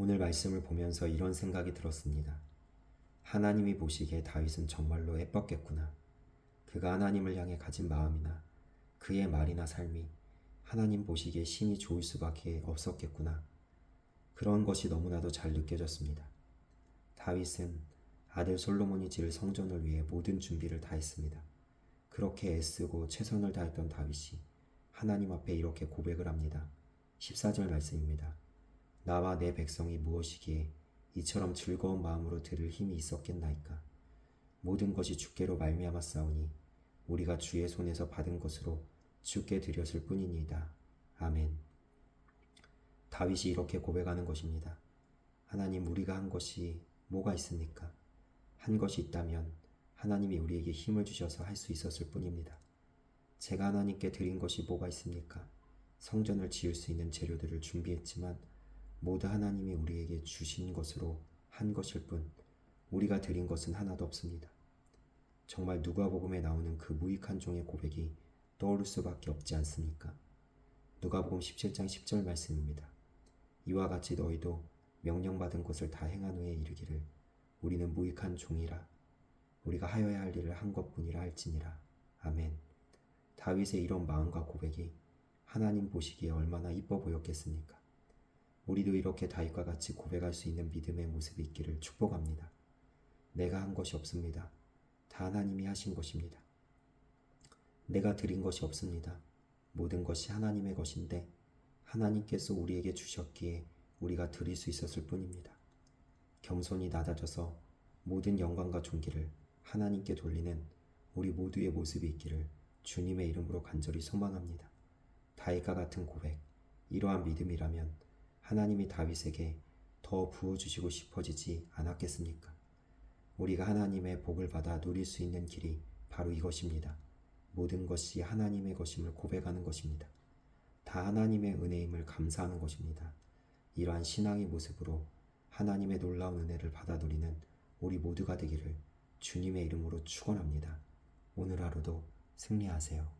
오늘 말씀을 보면서 이런 생각이 들었습니다. 하나님이 보시기에 다윗은 정말로 예뻤겠구나. 그가 하나님을 향해 가진 마음이나 그의 말이나 삶이 하나님 보시기에 심히 좋을 수밖에 없었겠구나. 그런 것이 너무나도 잘 느껴졌습니다. 다윗은 아들 솔로몬이 지을 성전을 위해 모든 준비를 다 했습니다. 그렇게 애쓰고 최선을 다했던 다윗이 하나님 앞에 이렇게 고백을 합니다. 14절 말씀입니다. 나와 내 백성이 무엇이기에 이처럼 즐거운 마음으로 들을 힘이 있었겠나이까. 모든 것이 주께로 말미암아 싸우니 우리가 주의 손에서 받은 것으로 주께 드렸을 뿐이니이다. 아멘. 다윗이 이렇게 고백하는 것입니다. 하나님 우리가 한 것이 뭐가 있습니까? 한 것이 있다면 하나님이 우리에게 힘을 주셔서 할 수 있었을 뿐입니다. 제가 하나님께 드린 것이 뭐가 있습니까? 성전을 지을 수 있는 재료들을 준비했지만 모두 하나님이 우리에게 주신 것으로 한 것일 뿐 우리가 드린 것은 하나도 없습니다. 정말 누가복음에 나오는 그 무익한 종의 고백이 떠오를 수밖에 없지 않습니까? 누가복음 17장 10절 말씀입니다. 이와 같이 너희도 명령받은 것을 다 행한 후에 이르기를 우리는 무익한 종이라 우리가 하여야 할 일을 한 것뿐이라 할지니라. 아멘. 다윗의 이런 마음과 고백이 하나님 보시기에 얼마나 이뻐 보였겠습니까? 우리도 이렇게 다윗과 같이 고백할 수 있는 믿음의 모습이 있기를 축복합니다. 내가 한 것이 없습니다. 다 하나님이 하신 것입니다. 내가 드린 것이 없습니다. 모든 것이 하나님의 것인데 하나님께서 우리에게 주셨기에 우리가 드릴 수 있었을 뿐입니다. 겸손히 낮아져서 모든 영광과 존귀를 하나님께 돌리는 우리 모두의 모습이 있기를 주님의 이름으로 간절히 소망합니다. 다윗과 같은 고백, 이러한 믿음이라면 하나님이 다윗에게 더 부어주시고 싶어지지 않았겠습니까? 우리가 하나님의 복을 받아 누릴 수 있는 길이 바로 이것입니다. 모든 것이 하나님의 것임을 고백하는 것입니다. 다 하나님의 은혜임을 감사하는 것입니다. 이러한 신앙의 모습으로 하나님의 놀라운 은혜를 받아 누리는 우리 모두가 되기를 주님의 이름으로 축원합니다. 오늘 하루도 승리하세요.